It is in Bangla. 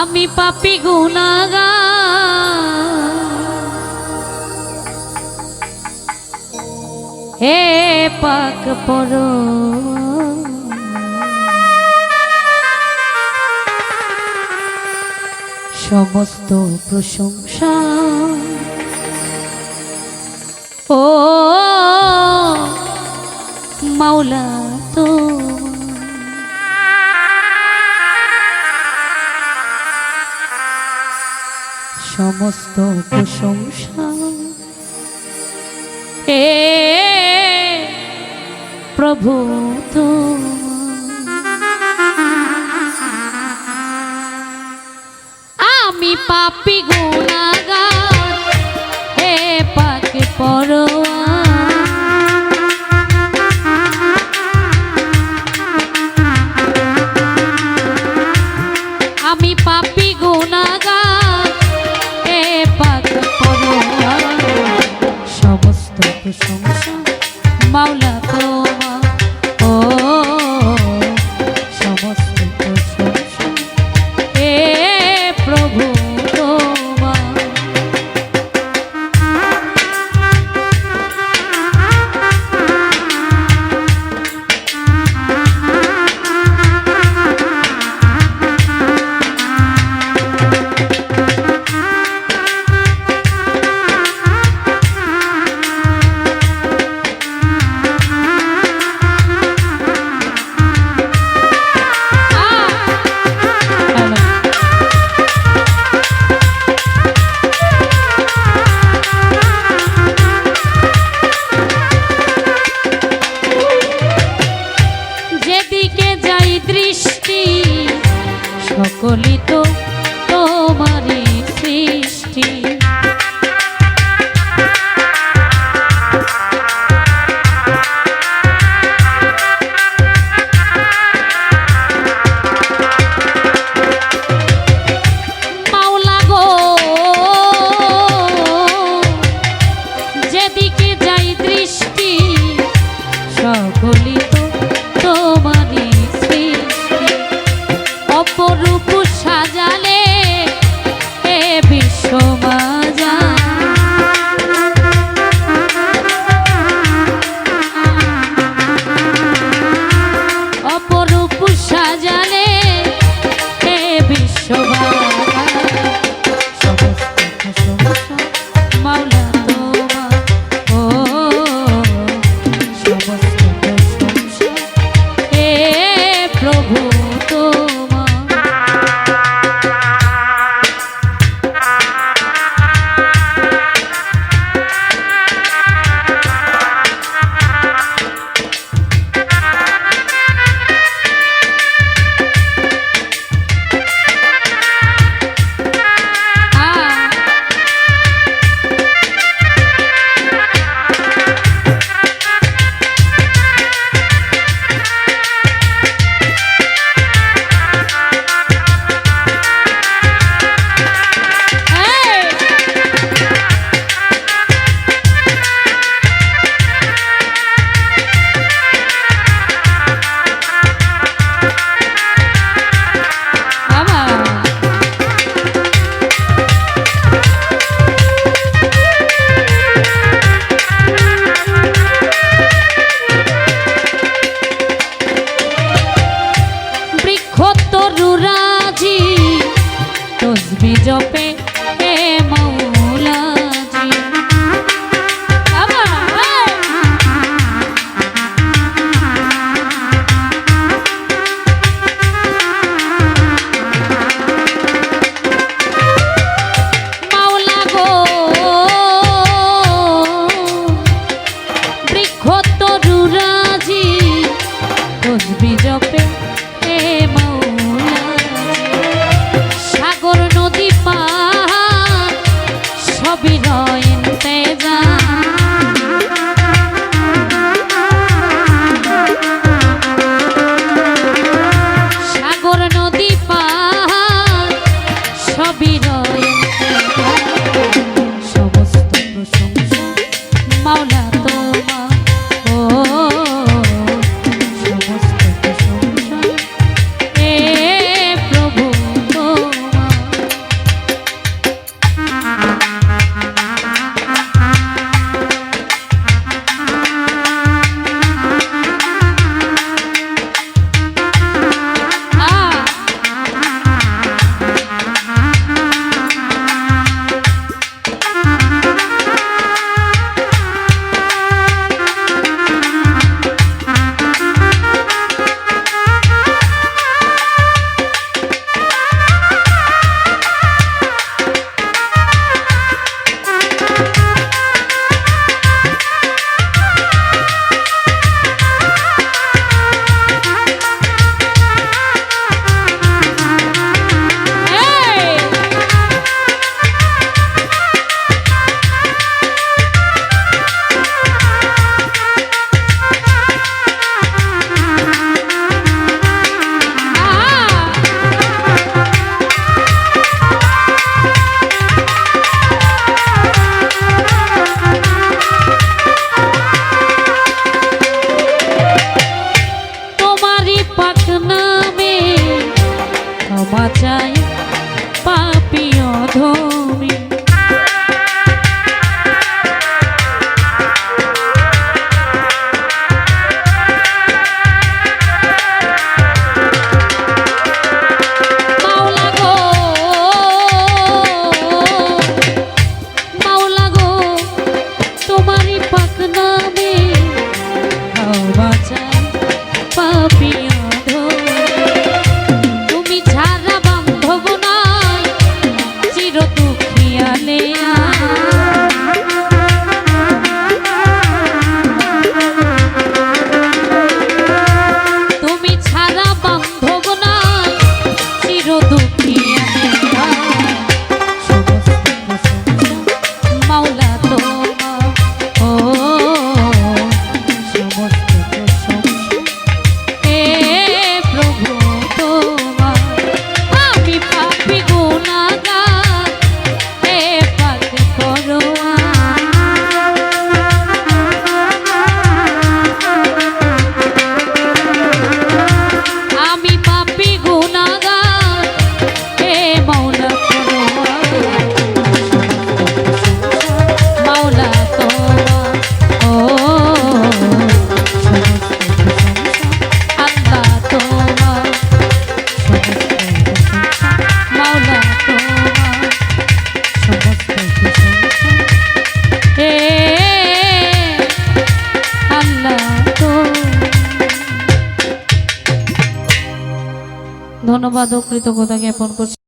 আমি পাপি গুনা হে পাক পর সমস্ত প্রশংসা। ও মাওলা সমস্ত প্রশংসা। হে প্রভু তো আমি পাপি গুণাগার হে পাকে পড় তো দৃষ্টি সকলি ধন্যবাদ ও কৃতজ্ঞতা জ্ঞাপন করছি।